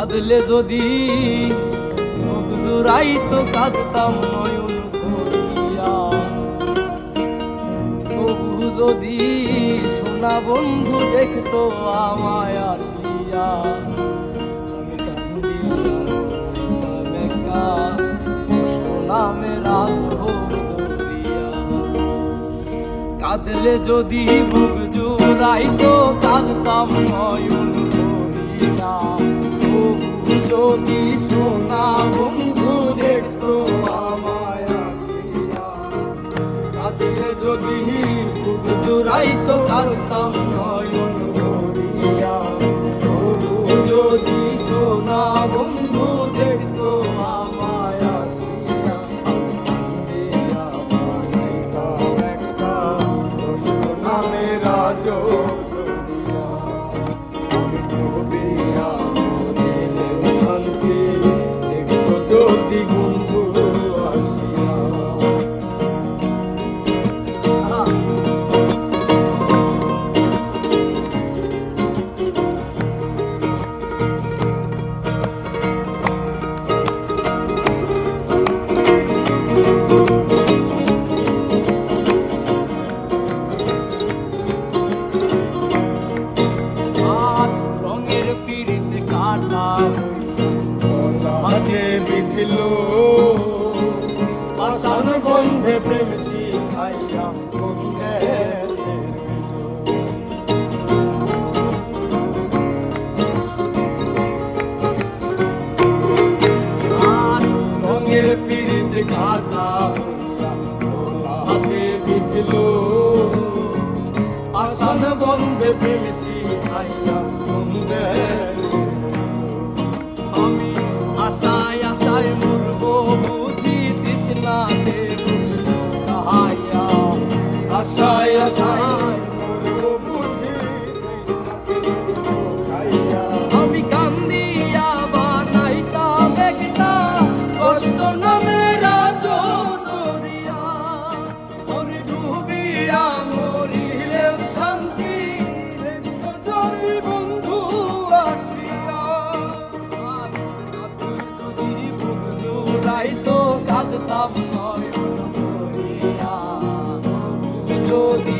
কাঁদলে যদি মুখ তো কাঁদতাম নয়ন করিয়া। তবু যদি সোনা বন্ধু দেখতো আমায় আসিয়া কাঁদলে যদি মুখ জুড়াই তো কাঁদতাম নয়ন করিয়া। যদি সোনা বন্ধু দেখতো আমায় আসিয়া। কাঁদিলে যদি বুক জুড়াইতো কাঁদতাম নয় ছিল আসান গন্ধে প্রেম শিখাইয়াম কবিনে ঘাটা যদি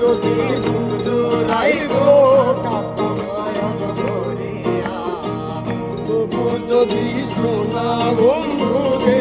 যদি রাইব যদি সোনা বন্ধুরে